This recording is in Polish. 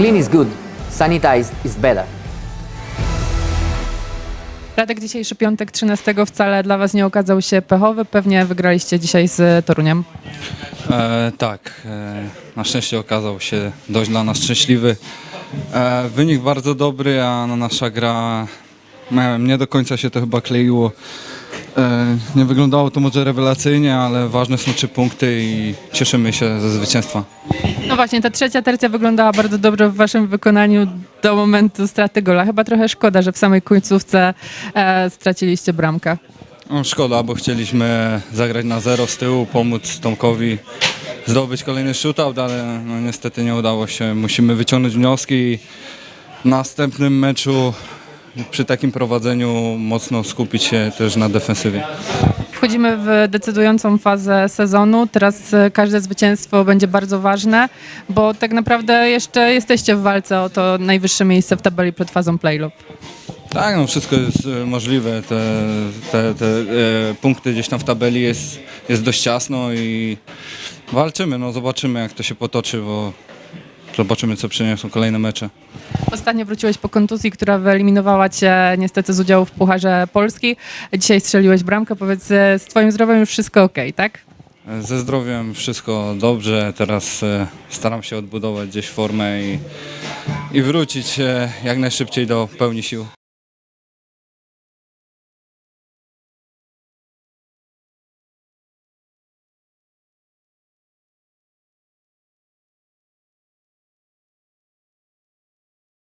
Clean is good, sanitized is better. Radek, dzisiejszy piątek 13 wcale dla Was nie okazał się pechowy. Pewnie wygraliście dzisiaj z Toruniem. E, tak, e, na szczęście okazał się dość dla nas szczęśliwy. E, wynik bardzo dobry, a nasza gra nie, wiem, nie do końca się to chyba kleiło. E, nie wyglądało to może rewelacyjnie, ale ważne są trzy punkty i cieszymy się ze zwycięstwa. No właśnie, ta trzecia tercja wyglądała bardzo dobrze w Waszym wykonaniu do momentu straty gola. Chyba trochę szkoda, że w samej końcówce e, straciliście bramkę. No, szkoda, bo chcieliśmy zagrać na zero z tyłu, pomóc Tomkowi zdobyć kolejny shootout, ale no, niestety nie udało się. Musimy wyciągnąć wnioski i w następnym meczu przy takim prowadzeniu mocno skupić się też na defensywie. Wchodzimy w decydującą fazę sezonu. Teraz e, każde zwycięstwo będzie bardzo ważne, bo tak naprawdę jeszcze jesteście w walce o to najwyższe miejsce w tabeli przed fazą playoff. Tak, no wszystko jest e, możliwe. Te, te, te e, punkty gdzieś tam w tabeli jest, jest dość ciasno i walczymy. No, zobaczymy jak to się potoczy, bo zobaczymy co przyniosą kolejne mecze. Ostatnio wróciłeś po kontuzji, która wyeliminowała cię niestety z udziału w Pucharze Polski. Dzisiaj strzeliłeś bramkę. Powiedz, e, z twoim zdrowiem już wszystko ok, tak? Ze zdrowiem wszystko dobrze. Teraz e, staram się odbudować gdzieś formę i, i wrócić e, jak najszybciej do pełni sił.